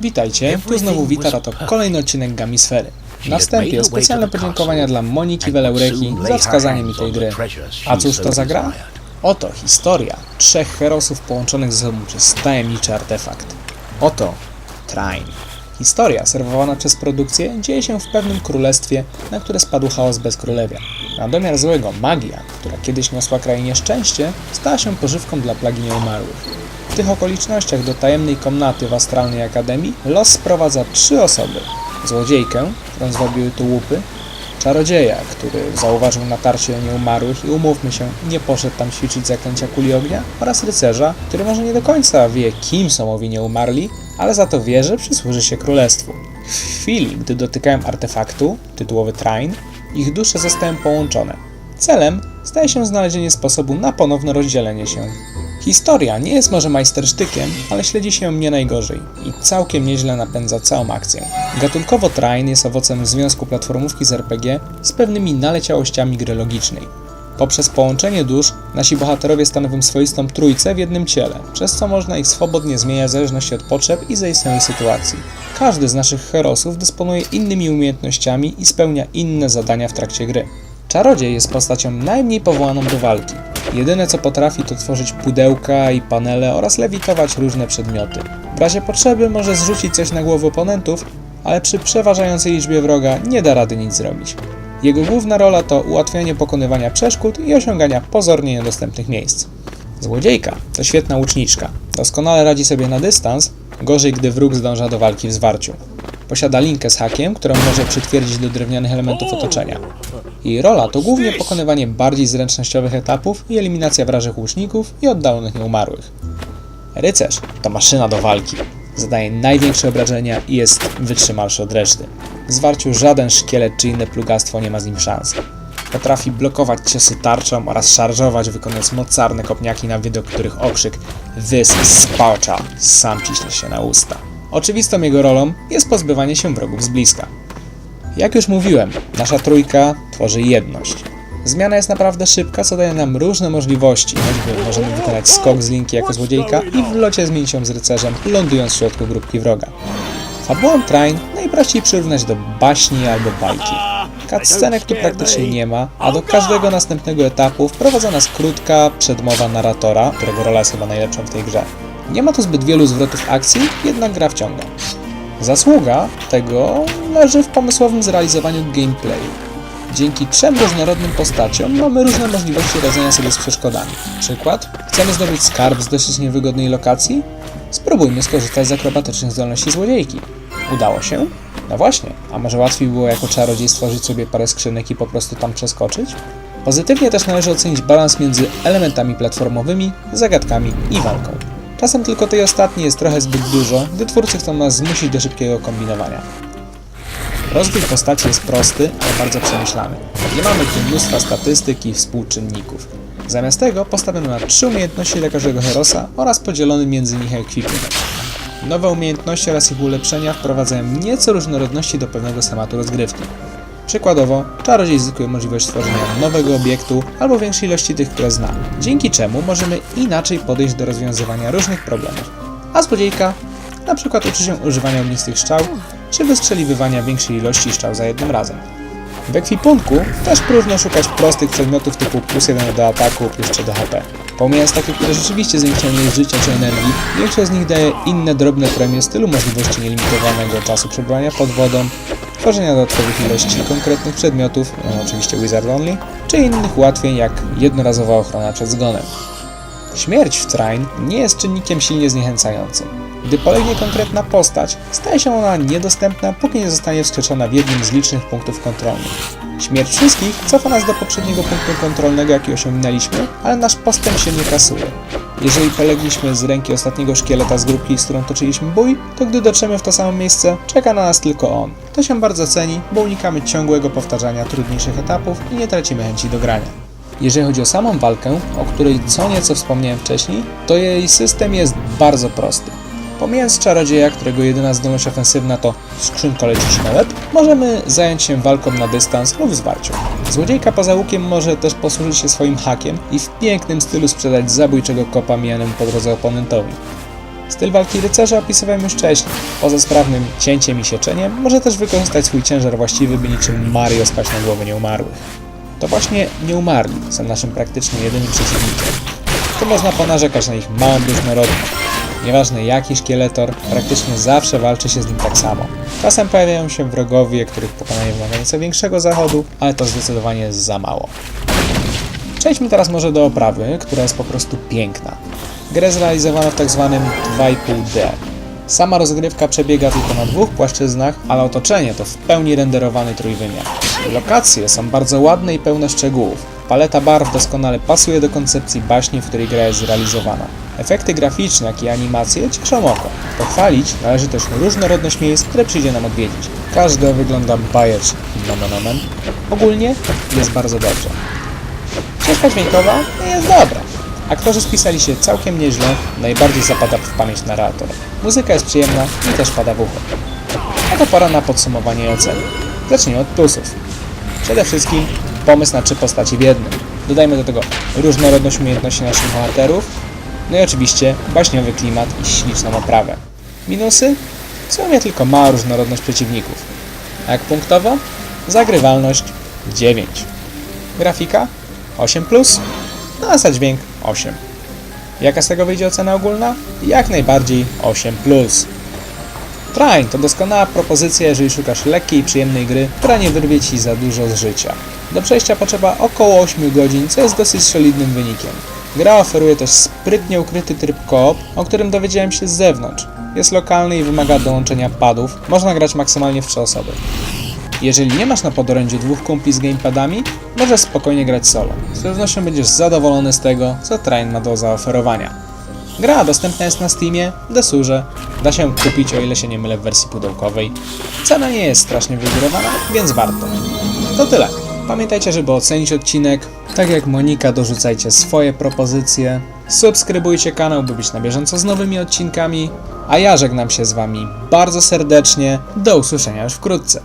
Witajcie, tu znowu Witara, to kolejny odcinek Gamisfery. Na wstępie specjalne podziękowania dla Moniki Weleurechi za wskazanie mi tej gry. A cóż to za gra? Oto historia trzech herosów połączonych ze sobą przez tajemniczy artefakt. Oto Train. Historia serwowana przez produkcję dzieje się w pewnym królestwie, na które spadł chaos bez królewia. Na domiar złego magia, która kiedyś niosła krainie szczęście, stała się pożywką dla plagi nieumarłych. W tych okolicznościach do tajemnej komnaty w Astralnej Akademii los sprowadza trzy osoby. Złodziejkę, którą zwabiły tu łupy, czarodzieja, który zauważył natarcie nieumarłych i umówmy się, nie poszedł tam ćwiczyć zaklęcia kuli ognia, oraz rycerza, który może nie do końca wie, kim są owi nieumarli, ale za to wie, że przysłuży się królestwu. W chwili, gdy dotykają artefaktu, tytułowy train, ich dusze zostają połączone. Celem staje się znalezienie sposobu na ponowne rozdzielenie się. Historia nie jest może majstersztykiem, ale śledzi się ją nie najgorzej i całkiem nieźle napędza całą akcję. Gatunkowo Train jest owocem związku platformówki z RPG z pewnymi naleciałościami gry logicznej. Poprzez połączenie dusz nasi bohaterowie stanowią swoistą trójcę w jednym ciele, przez co można ich swobodnie zmieniać w zależności od potrzeb i zaistniałej sytuacji. Każdy z naszych herosów dysponuje innymi umiejętnościami i spełnia inne zadania w trakcie gry. Czarodziej jest postacią najmniej powołaną do walki. Jedyne co potrafi to tworzyć pudełka i panele oraz lewitować różne przedmioty. W razie potrzeby może zrzucić coś na głowę oponentów, ale przy przeważającej liczbie wroga nie da rady nic zrobić. Jego główna rola to ułatwianie pokonywania przeszkód i osiągania pozornie niedostępnych miejsc. Złodziejka to świetna łuczniczka. Doskonale radzi sobie na dystans, gorzej gdy wróg zdąża do walki w zwarciu. Posiada linkę z hakiem, którą może przytwierdzić do drewnianych elementów otoczenia. Jej rola to głównie pokonywanie bardziej zręcznościowych etapów i eliminacja wrażych łuczników i oddalonych nieumarłych. Rycerz to maszyna do walki. Zadaje największe obrażenia i jest wytrzymalszy od reszty. W zwarciu żaden szkielet czy inne plugastwo nie ma z nim szans. Potrafi blokować ciosy tarczą oraz szarżować, wykonując mocarne kopniaki, na widok których okrzyk This is Sparta sam ciśnie się na usta. Oczywistą jego rolą jest pozbywanie się wrogów z bliska. Jak już mówiłem, nasza trójka tworzy jedność. Zmiana jest naprawdę szybka, co daje nam różne możliwości, choćby możemy wykonać skok z linki jako złodziejka i w locie zmienić się z rycerzem, lądując w środku grupki wroga. Fabułę Train najprościej przyrównać do baśni albo bajki. Cutscenek tu praktycznie nie ma, a do każdego następnego etapu wprowadza nas krótka przedmowa narratora, którego rola jest chyba najlepsza w tej grze. Nie ma tu zbyt wielu zwrotów akcji, jednak gra wciąga. Zasługa tego leży w pomysłowym zrealizowaniu gameplayu. Dzięki trzem różnorodnym postaciom mamy różne możliwości radzenia sobie z przeszkodami. Przykład? Chcemy zdobyć skarb z dosyć niewygodnej lokacji? Spróbujmy skorzystać z akrobatycznych zdolności złodziejki. Udało się? No właśnie, a może łatwiej było jako czarodziej stworzyć sobie parę skrzynek i po prostu tam przeskoczyć? Pozytywnie też należy ocenić balans między elementami platformowymi, zagadkami i walką. Czasem tylko tej ostatniej jest trochę zbyt dużo, gdy twórcy chcą nas zmusić do szybkiego kombinowania. Rozwój postaci jest prosty, ale bardzo przemyślany. Nie mamy tu mnóstwa statystyk i współczynników. Zamiast tego postawiono na trzy umiejętności dla każdego herosa oraz podzielony między nich ekwipunek. Nowe umiejętności oraz ich ulepszenia wprowadzają nieco różnorodności do pewnego schematu rozgrywki. Przykładowo, czarodziej zyskuje możliwość stworzenia nowego obiektu albo większej ilości tych, które zna, dzięki czemu możemy inaczej podejść do rozwiązywania różnych problemów. A złodziejka na przykład uczy się używania ognistych strzał, czy wystrzeliwywania większej ilości strzał za jednym razem. W ekwipunku też próżno szukać prostych przedmiotów typu plus 1 do ataku, plus 3 do HP. Pomijając takie, które rzeczywiście zwiększają jej życia czy energii, większość z nich daje inne drobne premie w stylu możliwości nielimitowanego czasu przebywania pod wodą, tworzenia dodatkowych ilości konkretnych przedmiotów, oczywiście Wizard Only, czy innych ułatwień jak jednorazowa ochrona przed zgonem. Śmierć w Train nie jest czynnikiem silnie zniechęcającym. Gdy polegnie konkretna postać, staje się ona niedostępna, póki nie zostanie wskrzeszona w jednym z licznych punktów kontrolnych. Śmierć wszystkich cofa nas do poprzedniego punktu kontrolnego, jaki osiągnęliśmy, ale nasz postęp się nie kasuje. Jeżeli polegliśmy z ręki ostatniego szkieleta z grupki, z którą toczyliśmy bój, to gdy dotrzemy w to samo miejsce, czeka na nas tylko on. To się bardzo ceni, bo unikamy ciągłego powtarzania trudniejszych etapów i nie tracimy chęci do grania. Jeżeli chodzi o samą walkę, o której co nieco wspomniałem wcześniej, to jej system jest bardzo prosty. Pomijając czarodzieja, którego jedyna zdolność ofensywna to skrzynko lecieć na łeb, możemy zająć się walką na dystans lub zwarciu. Złodziejka poza łukiem może też posłużyć się swoim hakiem i w pięknym stylu sprzedać zabójczego kopa mijanemu po drodze oponentowi. Styl walki rycerza opisywałem już wcześniej. Poza sprawnym cięciem i sieczeniem, może też wykorzystać swój ciężar właściwy, by niczym Mario spać na głowy nieumarłych. To właśnie nieumarli są naszym praktycznie jedynym przeciwnikiem. Tu można ponarzekać na ich małą różnorodność. Nieważne jaki szkieletor, praktycznie zawsze walczy się z nim tak samo. Czasem pojawiają się wrogowie, których pokonanie wymaga nieco większego zachodu, ale to zdecydowanie za mało. Przejdźmy teraz może do oprawy, która jest po prostu piękna. Grę zrealizowano w tak zwanym 2,5D. Sama rozgrywka przebiega tylko na dwóch płaszczyznach, ale otoczenie to w pełni renderowany trójwymiar. Lokacje są bardzo ładne i pełne szczegółów. Paleta barw doskonale pasuje do koncepcji baśni, w której gra jest zrealizowana. Efekty graficzne, jak i animacje cieszą oko. Pochwalić należy też różnorodność miejsc, które przyjdzie nam odwiedzić. Każde wygląda bajecznie, nomen omen. Ogólnie jest bardzo dobrze. Ścieżka dźwiękowa jest dobra. Aktorzy spisali się całkiem nieźle, najbardziej zapada w pamięć narrator. Muzyka jest przyjemna i też pada w ucho. A to pora na podsumowanie i. Zacznijmy od plusów. Przede wszystkim pomysł na trzy postaci w jednym. Dodajmy do tego różnorodność umiejętności naszych bohaterów, no i oczywiście baśniowy klimat i śliczną oprawę. Minusy? W sumie tylko mała różnorodność przeciwników. A jak punktowo? Zagrywalność 9. Grafika 8, no a za dźwięk 8. Jaka z tego wyjdzie ocena ogólna? Jak najbardziej 8. Trine to doskonała propozycja, jeżeli szukasz lekkiej i przyjemnej gry, która nie wyrwie ci za dużo z życia. Do przejścia potrzeba około 8 godzin, co jest dosyć solidnym wynikiem. Gra oferuje też sprytnie ukryty tryb koop, o którym dowiedziałem się z zewnątrz. Jest lokalny i wymaga dołączenia padów, można grać maksymalnie w 3 osoby. Jeżeli nie masz na podorędziu dwóch kumpli z gamepadami, możesz spokojnie grać solo. Z pewnością będziesz zadowolony z tego, co Train ma do zaoferowania. Gra dostępna jest na Steamie, Desurze, da się kupić o ile się nie mylę w wersji pudełkowej. Cena nie jest strasznie wygórowana, więc warto. To tyle. Pamiętajcie, żeby ocenić odcinek. Tak jak Monika, dorzucajcie swoje propozycje. Subskrybujcie kanał, by być na bieżąco z nowymi odcinkami. A ja żegnam się z Wami bardzo serdecznie. Do usłyszenia już wkrótce.